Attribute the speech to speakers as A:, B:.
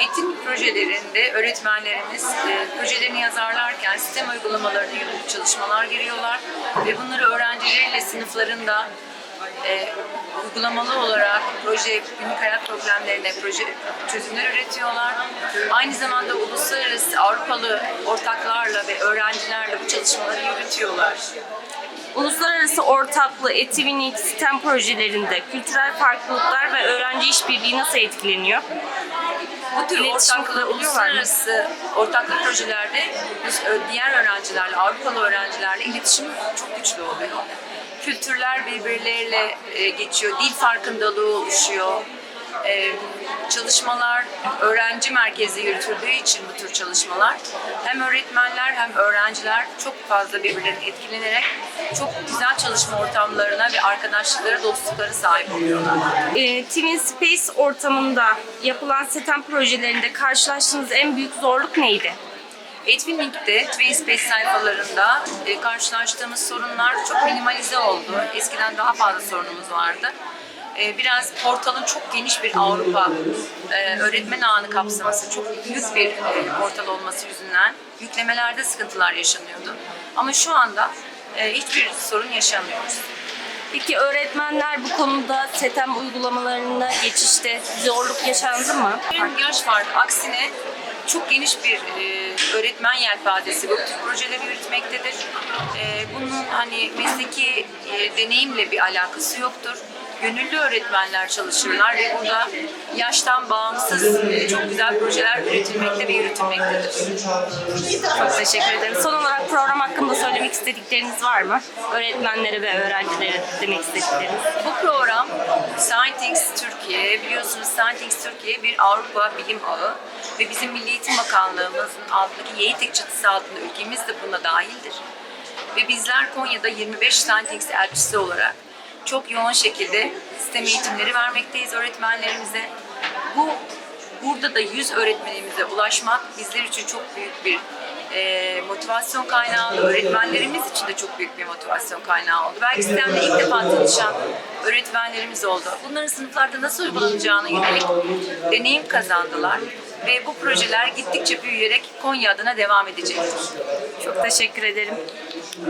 A: Eğitim projelerinde öğretmenlerimiz e, projelerini yazarlarken sistem uygulamalarına yönelik çalışmalar giriyorlar ve bunları öğrencileriyle sınıflarında e, uygulamalı olarak proje, günlük hayat problemlerine proje çözümler üretiyorlar. Aynı zamanda uluslararası Avrupalı ortaklarla ve öğrencilerle bu çalışmaları yürütüyorlar.
B: Uluslararası ortaklı etkinlik sistem projelerinde kültürel farklılıklar ve öğrenci işbirliği nasıl etkileniyor?
A: Bu tür
B: İletişim
A: ortaklı,
B: kurabiliyorlar mı?
A: uluslararası ortaklık projelerde biz ö- diğer öğrencilerle, Avrupalı öğrencilerle iletişim çok güçlü oluyor. Kültürler birbirleriyle e, geçiyor, dil farkındalığı oluşuyor. E, çalışmalar öğrenci merkezli yürütüldüğü için bu tür çalışmalar hem öğretmenler hem öğrenciler çok fazla birbirlerine etkilenerek çok güzel çalışma ortamlarına ve arkadaşlıklara, dostluklara sahip oluyorlar.
B: Ee, Twin Space ortamında yapılan sistem projelerinde karşılaştığınız en büyük zorluk neydi?
A: Etkinlikte Twin Space sayfalarında e, karşılaştığımız sorunlar çok minimalize oldu. Eskiden daha fazla sorunumuz vardı. E, biraz portalın çok geniş bir Avrupa e, öğretmen ağını kapsaması, çok büyük bir e, portal olması yüzünden yüklemelerde sıkıntılar yaşanıyordu. Ama şu anda e, hiçbir sorun yaşamıyoruz.
B: Peki öğretmenler bu konuda SETEM uygulamalarına geçişte zorluk yaşandı mı?
A: Yaş farkı aksine çok geniş bir e, öğretmen yelpazesi bu tür projeleri yürütmektedir. E, bunun hani mesleki e, deneyimle bir alakası yoktur. Gönüllü öğretmenler çalışırlar ve burada yaştan bağımsız e, çok güzel projeler üretilmekte ve yürütülmektedir.
B: Çok teşekkür ederim. Son olarak program hakkında söylemek istedikleriniz var mı? Öğretmenlere ve öğrencilere demek istedikleriniz.
A: Bu program Scientix Türkiye, biliyorsunuz Scientix Türkiye bir Avrupa bilim ağı ve bizim Milli Eğitim Bakanlığımızın altındaki YEİTEK çatısı altında ülkemiz de buna dahildir. Ve bizler Konya'da 25 Scientix elçisi olarak çok yoğun şekilde sistem eğitimleri vermekteyiz öğretmenlerimize. Bu burada da 100 öğretmenimize ulaşmak bizler için çok büyük bir e, motivasyon kaynağı oldu. Öğretmenlerimiz için de çok büyük bir motivasyon kaynağı oldu. Belki sistemle ilk defa tanışan öğretmenlerimiz oldu. Bunların sınıflarda nasıl uygulanacağına yönelik deneyim kazandılar. Ve bu projeler gittikçe büyüyerek Konya adına devam edecektir.
B: Çok teşekkür ederim.